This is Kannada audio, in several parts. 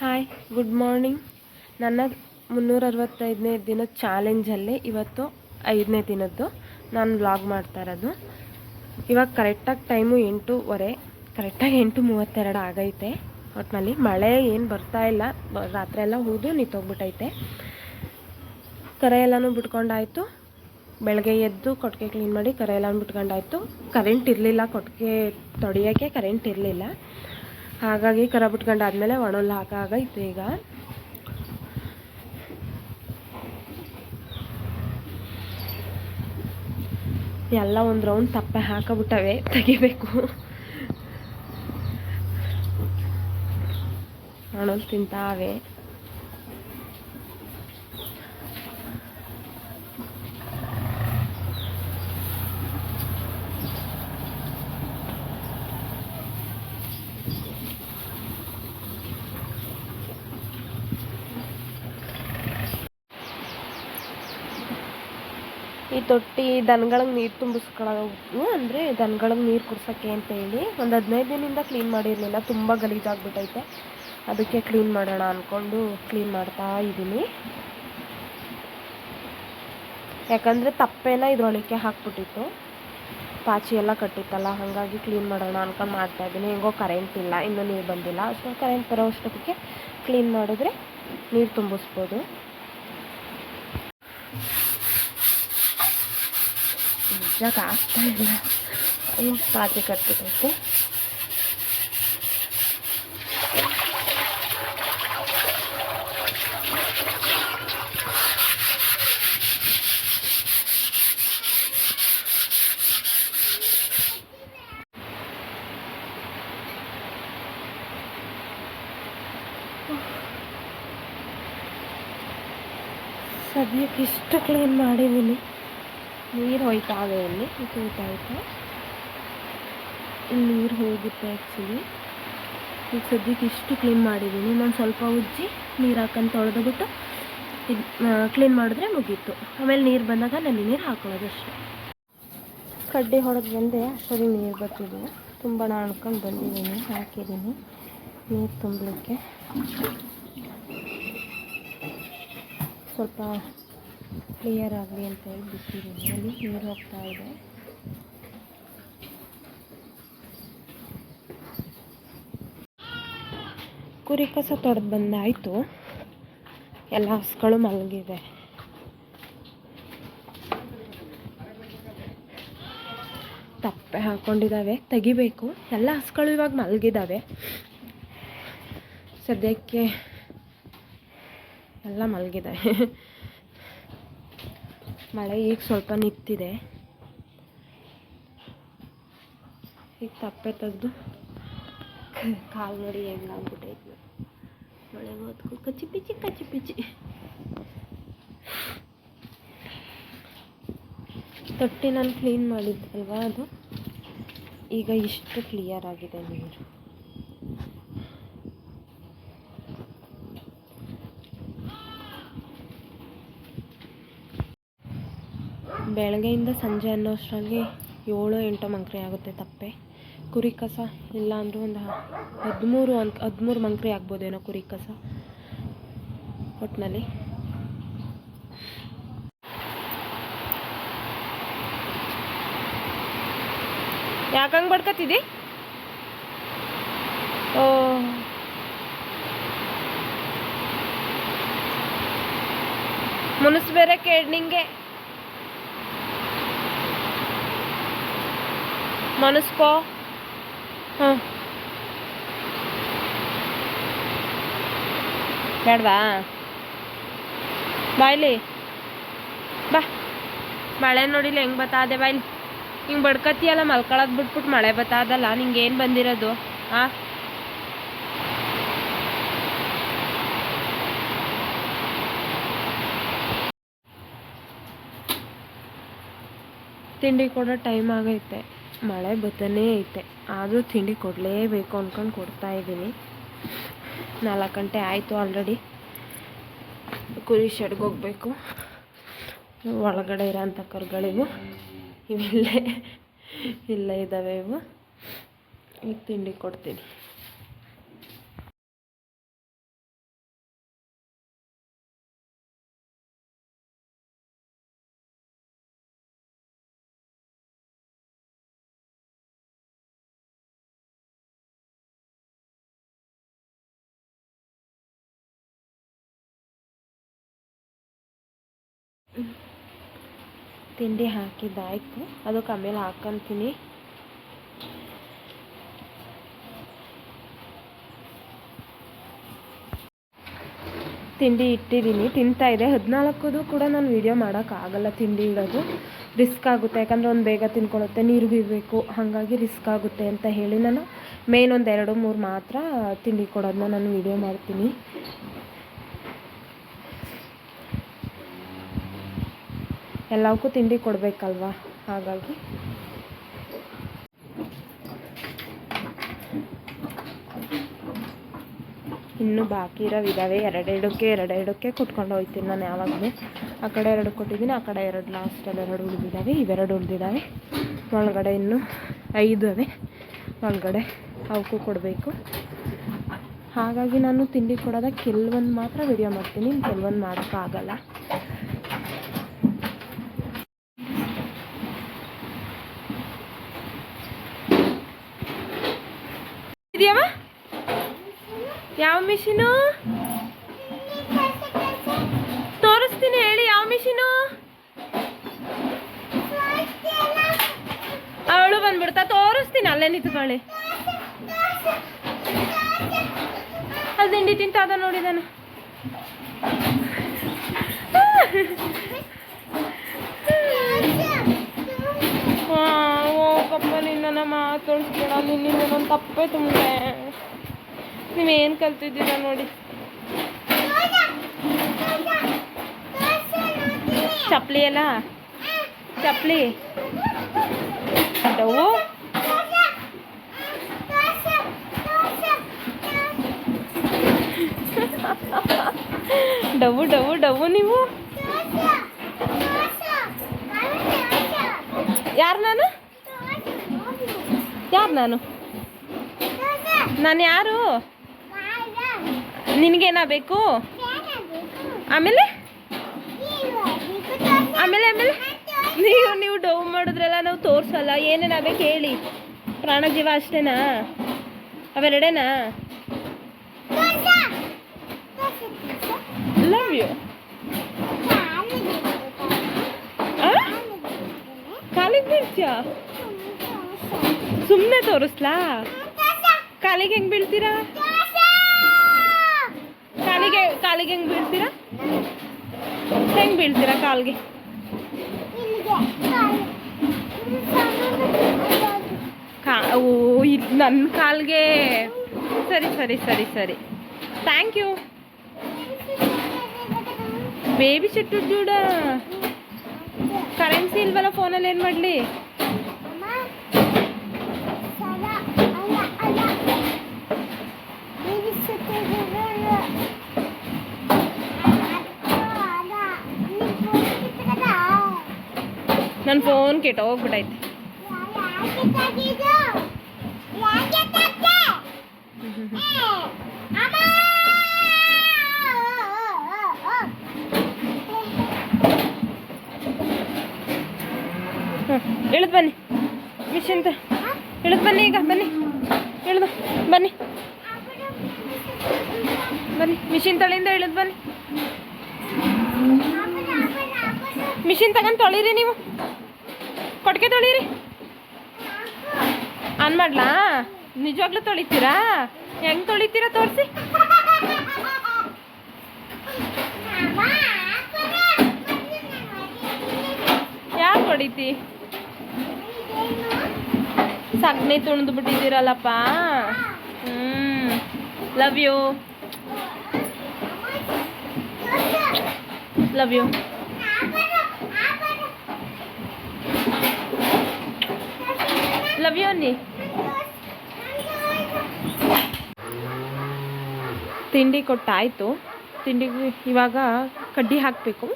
ಹಾಯ್ ಗುಡ್ ಮಾರ್ನಿಂಗ್ ನನ್ನ ಮುನ್ನೂರ ಅರವತ್ತೈದನೇ ದಿನದ ಚಾಲೆಂಜಲ್ಲಿ ಇವತ್ತು ಐದನೇ ದಿನದ್ದು ನಾನು ವ್ಲಾಗ್ ಮಾಡ್ತಾ ಇರೋದು. ಇವಾಗ ಕರೆಕ್ಟಾಗಿ ಟೈಮು ಎಂಟೂವರೆ ಕರೆಕ್ಟಾಗಿ ಎಂಟು ಮೂವತ್ತೆರಡು ಆಗೈತೆ. ಒಟ್ಟಿನಲ್ಲಿ ಮಳೆ ಏನು ಬರ್ತಾ ಇಲ್ಲ ರಾತ್ರಿ ಎಲ್ಲ ಹೂದು ನಿಂತೋಗ್ಬಿಟ್ಟೈತೆ ಕರೆ ಎಲ್ಲನೂ ಬಿಟ್ಕೊಂಡಾಯಿತು. ಬೆಳಗ್ಗೆ ಎದ್ದು ಕೊಟ್ಟಿಗೆ ಕ್ಲೀನ್ ಮಾಡಿ ಕರೆ ಎಲ್ಲನೂ ಬಿಟ್ಕೊಂಡಾಯಿತು. ಕರೆಂಟ್ ಇರಲಿಲ್ಲ, ಕೊಟ್ಟಿಗೆ ತೊಡೆಯೋಕ್ಕೆ ಕರೆಂಟ್ ಇರಲಿಲ್ಲ. ಹಾಗಾಗಿ ಕರ ಬಿಟ್ಕೊಂಡಾದ್ಮೇಲೆ ಒಣಲ್ ಹಾಕಾಗೈತೆ ಈಗ. ಎಲ್ಲ ಒಂದು ರೌಂಡ್ ತಪ್ಪೆ ಹಾಕಬಿಟ್ಟವೆ ತೆಗಿಬೇಕು. ಒಣಲ್ ತಿಂತಾವೆ. ಈ ತೊಟ್ಟಿ ದನಗಳಿಗೆ ನೀರು ತುಂಬಿಸ್ಕೊಳ್ಳೋದು ಅಂದರೆ ದನಗಳಿಗೆ ನೀರು ಕುಡ್ಸೋಕ್ಕೆ ಅಂತೇಳಿ ಒಂದು ಹದಿನೈದು ದಿನದಿಂದ ಕ್ಲೀನ್ ಮಾಡಿರಲಿಲ್ಲ, ತುಂಬ ಗಲೀಜಾಗ್ಬಿಟ್ಟೈತೆ ಅದಕ್ಕೆ ಕ್ಲೀನ್ ಮಾಡೋಣ ಅಂದ್ಕೊಂಡು ಕ್ಲೀನ್ ಮಾಡ್ತಾ ಇದ್ದೀನಿ ಯಾಕಂದರೆ ತಪ್ಪೇನ ಇದ್ರೊಳಕ್ಕೆ ಹಾಕ್ಬಿಟ್ಟಿತ್ತು. ಪಾಚಿ ಎಲ್ಲ ಕಟ್ಟಿತ್ತಲ್ಲ, ಹಾಗಾಗಿ ಕ್ಲೀನ್ ಮಾಡೋಣ ಅನ್ಕೊಂಡು ಮಾಡ್ತಾ ಇದ್ದೀನಿ ಹೆಂಗೋ ಕರೆಂಟ್ ಇಲ್ಲ, ಇನ್ನೂ ನೀರು ಬಂದಿಲ್ಲ. ಅಷ್ಟು ಕರೆಂಟ್ ಬರೋ ಅಷ್ಟೊತ್ತಿಗೆ ಕ್ಲೀನ್ ಮಾಡಿದ್ರೆ ನೀರು ತುಂಬಿಸ್ಬೋದು. ನಿಜಕ್ಕೆ ಆಗ್ತಾ ಇಲ್ಲ ಹ್ಮ್, ಪಾಚಿ ಕಟ್ಬಿಟ್ಟೈತೆ ಸದ್ಯಕ್ಕೆ ಇಷ್ಟು ಕ್ಲೀನ್ ಮಾಡಿದ್ದೀನಿ ನೀರು ಹೋಯ್ತಾವೆ ಇಲ್ಲಿ ಹೋಯ್ತಾಯ್ತು ಇಲ್ಲಿ ನೀರು ಹೋಗುತ್ತೆ ಆ್ಯಕ್ಚುಲಿ ಈಗ ಸದ್ಯಕ್ಕೆ ಇಷ್ಟು ಕ್ಲೀನ್ ಮಾಡಿದ್ದೀನಿ ನಾನು ಸ್ವಲ್ಪ ಉಜ್ಜಿ ನೀರು ಹಾಕೊಂಡು ತೊಳೆದ್ಬಿಟ್ಟು ಇದು ಕ್ಲೀನ್ ಮಾಡಿದ್ರೆ ಮುಗೀತು. ಆಮೇಲೆ ನೀರು ಬಂದಾಗ ನಲ್ಲಿ ನೀರು ಹಾಕೊಳ್ಳೋದು ಅಷ್ಟೇ. ಕಡ್ಡಿ ಹೊಡೆದು ಬಂದೆ ಅಷ್ಟರಲ್ಲಿ ನೀರು ಬರ್ತಿದ್ದೀನಿ ತುಂಬ ನಾಣ್ಕೊಂಡು ಬಂದಿದ್ದೀನಿ ಹಾಕಿದ್ದೀನಿ ನೀರು ತುಂಬಲಿಕ್ಕೆ. ಸ್ವಲ್ಪ ಕ್ಲಿಯರ್ ಆಗಲಿ ಅಂತ ಹೇಳಿ ಬಿಟ್ಟಿದ್ದೀನಿ ಅಲ್ಲಿ ನೀರು ಹೋಗ್ತಾ ಇದೆ. ಕುರಿ ಕಸ ತೊಡೆದು ಬಂದಾಯಿತು. ಎಲ್ಲ ಹಸುಗಳು ಮಲಗಿದೆ ತಪ್ಪೆ ಹಾಕೊಂಡಿದ್ದಾವೆ ತೆಗಿಬೇಕು. ಎಲ್ಲ ಹಸುಗಳು ಇವಾಗ ಮಲಗಿದ್ದಾವೆ ಸದ್ಯಕ್ಕೆ ಎಲ್ಲ ಮಲಗಿದ್ದಾವೆ ಮಳೆ ಈಗ ಸ್ವಲ್ಪ ನಿಂತಿದೆ. ಈಗ ತಪ್ಪೆ ತೆಗೆದು ಕಾಲು ನೋಡಿ ಹೆಂಗಾಗ್ಬಿಟ್ಟೈತಿ ಮಳೆ ಓದ್ಕು ಕಚ್ಚಿ ಪಿಚ್ಚಿ ಕಚ್ಚಿ ಪಿಚ್ಚಿ. ತೊಟ್ಟಿ ನಾನು ಕ್ಲೀನ್ ಮಾಡಿದ್ದಲ್ವಾ ಅದು? ಈಗ ಇಷ್ಟು ಕ್ಲಿಯರ್ ಆಗಿದೆ ನೀರು. ಬೆಳಗ್ಗೆಯಿಂದ ಸಂಜೆ ಅನ್ನೋಷ್ಟರಲ್ಲಿ ಏಳು ಎಂಟು ಮಂಕ್ರಿ ಆಗುತ್ತೆ ತಪ್ಪೆ. ಕುರಿ ಕಸ ಇಲ್ಲ ಅಂದರೂ ಒಂದು ಹದಿಮೂರು ಅಂತ ಹದಿಮೂರು ಮಂಕ್ರಿ ಆಗ್ಬೋದೇನೋ ಕುರಿ ಕಸ ಒಟ್ಟಿನಲ್ಲಿ ಯಾಕಂಗೆ ಬಡ್ಕತ್ತಿದ್ದಿ ಓ. ಮುನಿಸ್ ಬೇರೆ ಕೇಳಿ ನಿಂಗೆ. ಮನಸ್ಕೋ? ಹಾಂ ಬೇಡವಾ? ಬಾಯ್ಲಿ ಬಾ. ಮಳೆ ನೋಡಿಲ್ಲ, ಹೆಂಗೆ ಬತ್ತಾದೆ ಬಾಯ್ಲಿ ಹಿಂಗೆ ಬಡ್ಕತ್ತಿಯಲ್ಲ ಮಲ್ಕೊಳೋದು ಬಿಟ್ಬಿಟ್ಟು ಮಳೆ ಬತ್ತಾದಲ್ಲ ನಿಂಗೆ ಏನು ಬಂದಿರೋದು? ಆ? ತಿಂಡಿ ಕೊಡೋ ಟೈಮ್ ಆಗೈತೆ. ಮಳೆ ಬತ್ತನೇ ಐತೆ. ಆದರೂ ತಿಂಡಿ ಕೊಡಲೇಬೇಕು ಅಂದ್ಕೊಂಡು ಕೊಡ್ತಾ ಇದ್ದೀನಿ. ನಾಲ್ಕು ಗಂಟೆ ಆಯಿತು ಆಲ್ರೆಡಿ ಕುರಿ ಶೆಡ್ಗೆ ಹೋಗಬೇಕು. ಒಳಗಡೆ ಇರೋಂಥ ಕರುಗಳಿಗೂ ಇವಿಲ್ಲೇ, ಇಲ್ಲೇ ಇದ್ದಾವೆ ಇವು. ಈಗ ತಿಂಡಿ ಕೊಡ್ತೀನಿ. ತಿಂಡಿ ಹಾಕಿದ್ದಾಯ್ತು. ಅದಕ್ಕೆ ಆಮೇಲೆ ಹಾಕ್ಕಂತೀನಿ ತಿಂಡಿ ಇಟ್ಟಿದ್ದೀನಿ. ತಿಂತಾ ಇದೆ. ಹದಿನಾಲ್ಕದು ಕೂಡ ನಾನು ವೀಡಿಯೋ ಮಾಡೋಕ್ಕಾಗಲ್ಲ ತಿಂಡಿ ಇಡೋದು. ರಿಸ್ಕ್ ಆಗುತ್ತೆ. ಯಾಕಂದರೆ ಒಂದು ಬೇಗ ತಿನ್ಕೊಳುತ್ತೆ. ನೀರು ಬಿಡಬೇಕು ಹಾಗಾಗಿ ರಿಸ್ಕ್ ಆಗುತ್ತೆ ಅಂತ ಹೇಳಿ ನಾನು ಮೇನ್ ಒಂದು ಎರಡು ಮೂರು ಮಾತ್ರ ತಿಂಡಿ ಕೊಡೋದನ್ನ ನಾನು ವೀಡಿಯೋ ಮಾಡ್ತೀನಿ. ಎಲ್ಲವಕ್ಕೂ ತಿಂಡಿ ಕೊಡಬೇಕಲ್ವ? ಹಾಗಾಗಿ. ಇನ್ನು ಬಾಕಿ ಇರೋವಿದ್ದಾವೆ ಎರಡೆರಡಕ್ಕೆ ಎರಡೆರಡಕ್ಕೆ ಕೊಟ್ಕೊಂಡು ಹೋಗ್ತೀನಿ ನಾನು ಯಾವಾಗಲೂ. ಆ ಕಡೆ ಎರಡು ಕೊಟ್ಟಿದ್ದೀನಿ, ಆ ಕಡೆ ಎರಡು ಲಾಸ್ಟಲ್ಲಿ ಎರಡು ಉಳಿದಿದ್ದಾವೆ ಇವೆರಡು ಉಳಿದಿದ್ದಾವೆ ಒಳಗಡೆ ಇನ್ನು ಐದು ಅವೆ. ಒಳಗಡೆ ಅವಕ್ಕೂ ಕೊಡಬೇಕು. ಹಾಗಾಗಿ ನಾನು ತಿಂಡಿ ಕೊಡೋದ ಕೆಲವೊಂದು ಮಾತ್ರ ವಿಡಿಯೋ ಮಾಡ್ತೀನಿ. ಕೆಲವೊಂದು ಮಾಡೋಕ್ಕಾಗಲ್ಲ. ಯಾವ ಮಿಷಿನು? ತೋರಿಸ್ತೀನಿ ಹೇಳಿ, ಯಾವ ಮಿಷಿನು? ಅವಳು ಬಂದ್ಬಿಡ್ತಾ, ತೋರಿಸ್ತೀನಿ ಅಲ್ಲೇ ನಿಂತ್ಕೊಳ್ಳಿ. ಅಲ್ಲಿ ತಿಂಡಿ ತಿಂತ ಅದ ನೋಡಿದಾನ ಪಪ್ಪ ನಿನ್ನ ಮಾತಾಡ್ಸ್ಬೇಡ ನಿನ್ನ ನನ್ನ ತಪ್ಪೇ ತುಂಬೆ ನೀವೇನು ಕಲ್ತಿದ್ದೀರಾ ನೋಡಿ ಚಪ್ಪಲಿ ಎಲ್ಲ ಚಪ್ಪಲಿ ಡವು ಡವು ಡವು ಡವು ನೀವು ಯಾರು ನಾನು ಯಾರು ನಾನು ನಾನು ಯಾರು ನಿನಗೇನಾ ಬೇಕು? ಆಮೇಲೆ? ಆಮೇಲೆ ಆಮೇಲೆ? ನೀವು ನೀವು ಡೌ ಮಾಡಿದ್ರಲ್ಲ ನಾವು ತೋರಿಸಲ್ಲ ಬೇಕು ಹೇಳಿ. ಪ್ರಾಣ ಜೀವ ಅಷ್ಟೇನಾ? ಅವೆರಡೇನಾ? ಲವ್ ಯು ಕಾಲಿಗೆ ಬೀಳ್ತೀಯಾ? ಸುಮ್ಮನೆ ತೋರಿಸ್ಲಾ? ಕಾಲಿಗೆ ಹೆಂಗೆ ಬೀಳ್ತೀರಾ? ಕಾಲಿಗೆ ಕಾಲಿಗೆ ಹೆಂಗೆ ಬೀಳ್ತೀರಾ? ಹೆಂಗೆ ಬೀಳ್ತೀರಾ ಕಾಲ್ಗೆ? ಕಾ, ಓ, ಇದು ನನ್ನ ಕಾಲ್ಗೆ. ಸರಿ ಸರಿ ಸರಿ ಸರಿ. ಥ್ಯಾಂಕ್ ಯು ಬೇಬಿ ಸಿಟ್ಟು ಜೂಡ ಕರೆನ್ಸಿ ಇಲ್ವಲ್ಲ ಫೋನಲ್ಲಿ ಏನು ಮಾಡಲಿ? ನನ್ನ ಫೋನ್ ಕೆಟ್ಟ ಹೋಗ್ಬಿಟ್ಟೈತೆ ಇಳಿದು ಬನ್ನಿ. ಮಿಷಿನ್ ತ ಇಳಿದು ಬನ್ನಿ ಈಗ, ಬನ್ನಿ. ಇಳಿದು ಬನ್ನಿ. ಬನ್ನಿ. ಮಿಷಿನ್ ತಳಿಯಿಂದ ಇಳಿದು ಬನ್ನಿ. ಮಿಷಿನ್ ತಗೊಂಡು ತೊಳೀರಿ ನೀವು. ಕೊಟ್ಟಿಗೆ ತೊಳೀರಿ. ಆನ್ ಮಾಡ್ಲಾ? ನಿಜವಾಗ್ಲೂ ತೊಳಿತೀರಾ? ಹೆಂಗ್ ತೊಳಿತೀರಾ ತೋರಿಸಿ. ಯಾಕೆ ಹೊಡಿತಿ? ಸಗಣಿ ತುಣ್ದು ಬಿಟ್ಟಿದ್ದೀರಲ್ಲಪ್ಪ. ಹ್ಮ್. Love you love you love you ಅನ್ನಿ ತಿಂಡಿ ಕೊಟ್ಟಾಯಿತು. ತಿಂಡಿಗೆ ಇವಾಗ ಕಡ್ಡಿ ಹಾಕಬೇಕು.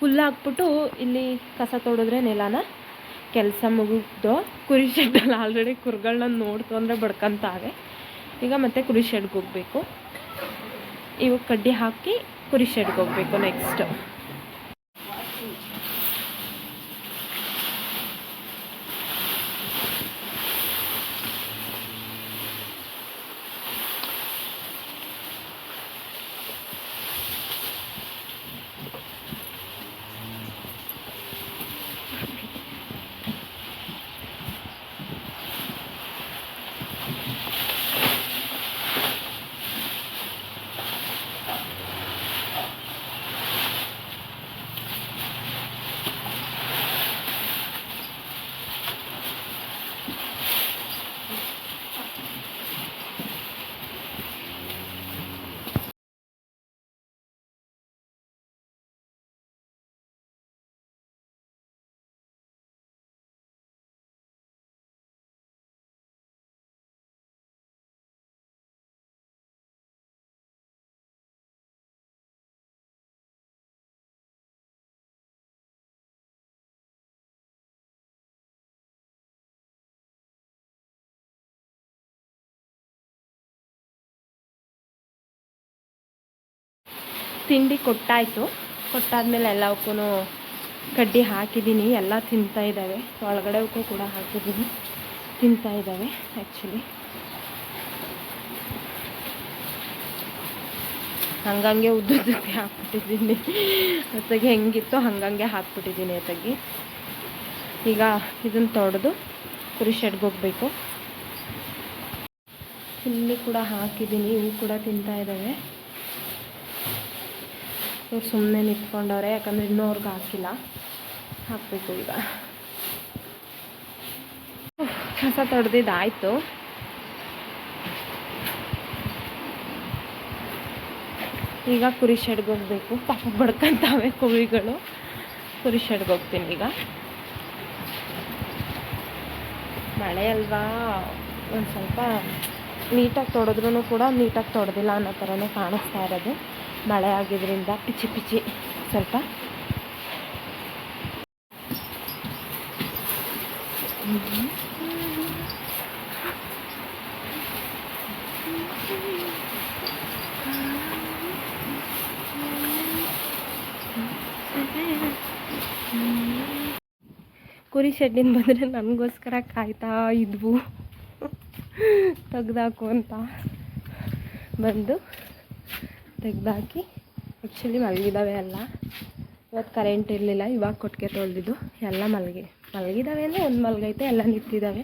ಹುಲ್ಲು ಹಾಕ್ಬಿಟ್ಟು ಇಲ್ಲಿ ಕಸ ತೊಡಿದ್ರೆ ನೆಲನ. ಕೆಲಸ ಮುಗಿದು ಕುರಿ ಶೆಡ್ಡಲ್ಲಿ ಆಲ್ರೆಡಿ ಕುರಿಗಳನ್ನ ನೋಡ್ತು ಅಂದರೆ ಬಡ್ಕೊಂತಾವೆ. ಈಗ ಮತ್ತೆ ಕುರಿ ಶೆಡ್ಗೆ ಹೋಗಬೇಕು. ಇವಾಗ ಕಡ್ಡಿ ಹಾಕಿ ಕುರಿ ಶೆಡ್ಗೆ ಹೋಗಬೇಕು ನೆಕ್ಸ್ಟ್ ತಿಂಡಿ ಕೊಟ್ಟಾಯಿತು. ಕೊಟ್ಟಾದ್ಮೇಲೆ ಎಲ್ಲವಕ್ಕೂ ಕಡ್ಡಿ ಹಾಕಿದ್ದೀನಿ ಎಲ್ಲ ತಿಂತಾ ಇದ್ದಾವೆ ಒಳಗಡೆವಕ್ಕೂ ಕೂಡ ಹಾಕಿದ್ದೀನಿ ತಿಂತಾ ಇದ್ದಾವೆ ಆ್ಯಕ್ಚುಲಿ ಹಂಗಂಗೆ ಉದ್ದುದ್ದಕ್ಕೆ ಹಾಕ್ಬಿಟ್ಟಿದ್ದೀನಿ ಅತ್ತಾಗಿ ಹೆಂಗಿತ್ತು ಹಂಗಂಗೆ ಹಾಕ್ಬಿಟ್ಟಿದ್ದೀನಿ ಅತ್ತಾಗಿ. ಈಗ ಇದನ್ನು ತೊಡೆದು ಕುರಿ ಶೆಡ್ಗೆ ಹೋಗ್ಬೇಕು. ಇಲ್ಲಿ ಕೂಡ ಹಾಕಿದ್ದೀನಿ ಇವು ಕೂಡ ತಿಂತಾ ಇದ್ದಾವೆ ಇವ್ರು ಸುಮ್ಮನೆ ನಿಂತ್ಕೊಂಡವ್ರೆ, ಯಾಕಂದರೆ ಇನ್ನೂ ಅವ್ರಿಗೆ ಹಾಕಿಲ್ಲ. ಹಾಕಬೇಕು ಈಗ. ಕಸ ತೊಡೆದಿದ್ದಾಯಿತು. ಈಗ ಕುರಿ ಶೆಡ್ಗೆ ಹೋಗ್ಬೇಕು. ಪಾಪ ಬಡ್ಕೊಂತಾವೆ ಕುರಿಗಳು. ಕುರಿ ಶೆಡ್ಗೆ ಹೋಗ್ತೀನಿ ಈಗ. ಮಳೆ ಅಲ್ವಾ? ಒಂದು ಸ್ವಲ್ಪ ನೀಟಾಗಿ ತೊಡೆದ್ರೂ ಕೂಡ ನೀಟಾಗಿ ತೊಡೆದಿಲ್ಲ ಅನ್ನೋ ಥರನೇ ಕಾಣಿಸ್ತಾ ಇರೋದು. ಮಳೆ ಆಗಿದ್ರಿಂದ ಪಿಚಿ ಪಿಚಿ ಸ್ವಲ್ಪ. ಕುರಿ ಶೆಡ್ಡಿಂದ ಬಂದರೆ ನನಗೋಸ್ಕರ ಕಾಯ್ತಾ ಇದ್ವು. ತೆಗ್ದಾಕು ಅಂತ. ಬಂದು ತೆಗ್ದಾಕಿ ಆ್ಯಕ್ಚುಲಿ ಮಲಗಿದಾವೆ ಎಲ್ಲ. ಇವತ್ತು ಕರೆಂಟ್ ಇರಲಿಲ್ಲ, ಇವಾಗ ಕೊಟ್ಟಿಗೆ ತೊಳೆದಿದ್ದು. ಎಲ್ಲ ಮಲಗಿ, ಮಲಗಿದಾವೆ ಅಂದರೆ ಒಂದು ಮಲಗೈತೆ, ಎಲ್ಲ ನಿಂತಿದ್ದಾವೆ